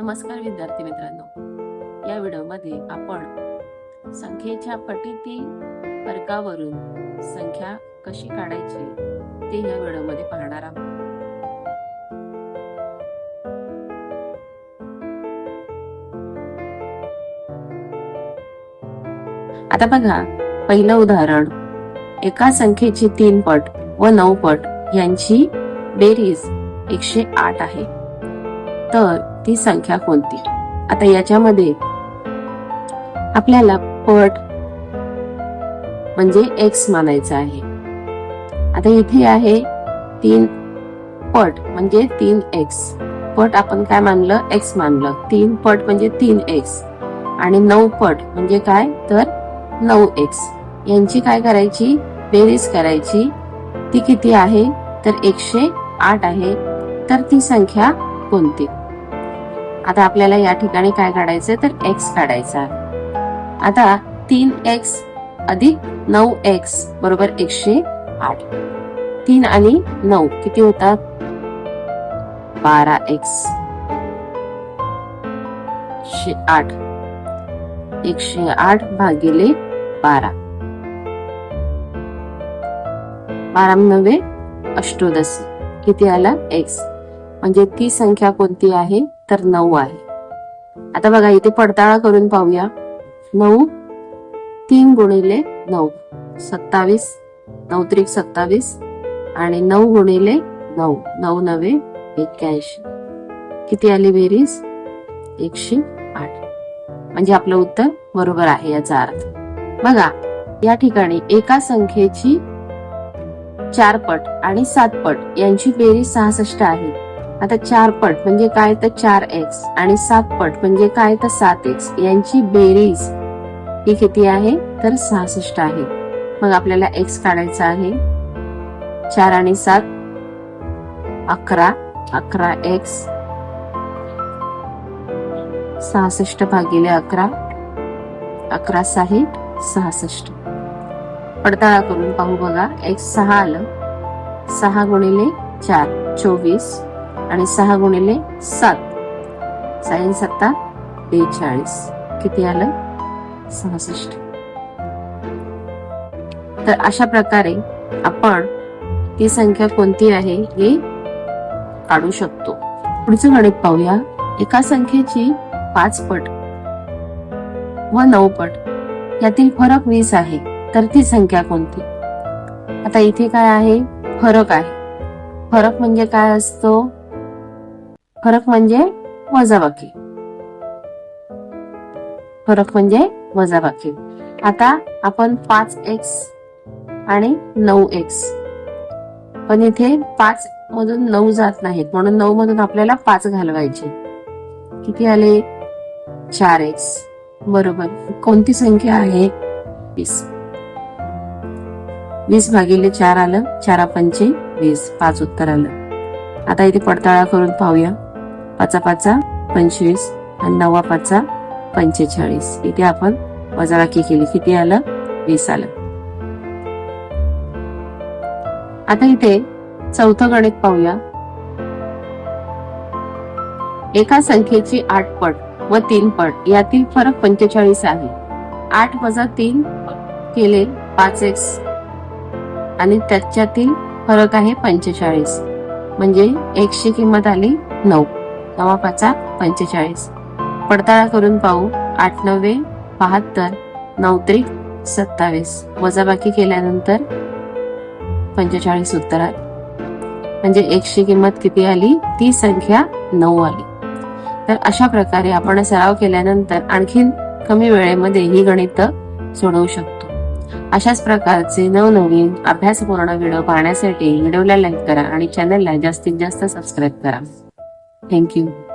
नमस्कार विद्यार्थी मित्रांनो. या व्हिडिओमध्ये आपण संख्येच्या पटीतील फरकावरून संख्या कशी काढायची ते या व्हिडिओमध्ये पाहणार आहोत. आता बघा पहिलं उदाहरण. एका संख्येची तीन पट व नऊ पट यांची बेरीज एकशे आठ आहे. तर ती संख्या कोणती? आता याच्यामध्ये आपल्याला पट म्हणजे एक्स मानायचं आहे. आता इथे आहे तीन पट म्हणजे तीन एक्स पट आपण काय मानलं? एक्स मानलं. तीन पट म्हणजे तीन एक्स आणि नऊ पट म्हणजे काय? तर नऊ एक्स यांची काय करायची? बेरीज करायची. ती किती आहे? तर एकशे आठ आहे. तर ती संख्या कोणती? आता आपल्याला या ठिकाणी काय काढायचंय तर एक्स काढायचा. आता तीन एक्स अधिक नऊ एक्स बरोबर एकशे आठ. तीन आणि नऊ किती होतात? बारा एक्स आठ. एकशे आठ भागिले बारा. बारा नव्हे अष्टोदशी. किती आला? एक्स म्हणजे ती संख्या कोणती आहे? तर नऊ आहे. आता बघा इथे पडताळा करून पाहूया. नऊ तीन गुणिले नऊ. सत्तावीस नऊ त्रिक सत्तावीस आणि नऊ गुणिले नऊ. नऊ नवे एक्क्याऐंशी किती आली बेरीज? एकशे आठ. म्हणजे आपलं उत्तर बरोबर आहे याचा अर्थ. बघा या ठिकाणी एका संख्येची चार पट आणि सात पट यांची बेरीज सहासष्ट आहे. आता चार पट म्हणजे काय तर चार एक्स आणि सात पट म्हणजे काय तर सात एक्स यांची बेरीज ही किती आहे? तर सहासष्ट आहे. मग आपल्याला एक्स काढायचा आहे. चार आणि सात अकरा अकरा एक्स सहासष्ट भागिले अकरा अकरा साहीठ सहासष्ट. पडताळा करून पाहू बघा. एक्स सहा आलं. सहा गुणिले चार चोवीस. आणि सहा गुणिले सात. साईन सत्ता बेचाळीस. किती आलं? सहासष्ट. तर अशा प्रकारे आपण ती संख्या कोणती आहे हे काढू शकतो. पुढचं गणित पाहूया. एका संख्येची पाच पट व नऊ पट. यातील फरक वीस आहे. तर ती संख्या कोणती? आता इथे काय आहे? फरक आहे. फरक म्हणजे काय असतो? फरक म्हणजे वजाबाकी. फरक म्हणजे वजाबाकी. आता आपण पाच एक्स आणि नऊ एक्स पण इथे पाच मधून नऊ जात नाहीत. म्हणून नऊ मधून आपल्याला पाच घालवायचे. किती आले? चार एक्स बरोबर. कोणती संख्या आहे? वीस. वीस भागिले चार आलं. चारा पंचे वीस. पाच उत्तर आलं. आता इथे पडताळा करून पाहूया. पाचा पाचा पंचवीस आणि नवा पाचा पंचेचाळीस. इथे आपण वजाबाकी केली. किती आलं? वीस आलं. आता इथे चौथं गणित पाहूया. एका संख्येची आठ पट व तीन पट यातील फरक पंचेचाळीस आहे. आठ वजा तीन केले पाच एक्स आणि त्याच्यातील फरक आहे पंचेचाळीस. म्हणजे एकशे किंमत आली नऊ. नवा पाचा पंचेचाळीस. पडताळा करून पाहू आठ नव्वे बहात्तर नऊ त्रिक सत्तावीस. वजाबाकी केल्यानंतर पंचेचाळीस उत्तर आले म्हणजे एकशे किंमत किती आली? ती संख्या नऊ आली. तर अशा प्रकारे आपण सराव केल्यानंतर आणखीन कमी वेळेमध्ये ही गणित सोडवू शकतो. अशाच प्रकारचे नवनवीन अभ्यासपूर्ण व्हिडिओ पाहण्यासाठी व्हिडिओला लाईक करा आणि चॅनलला जास्तीत जास्त सबस्क्राईब करा. Thank you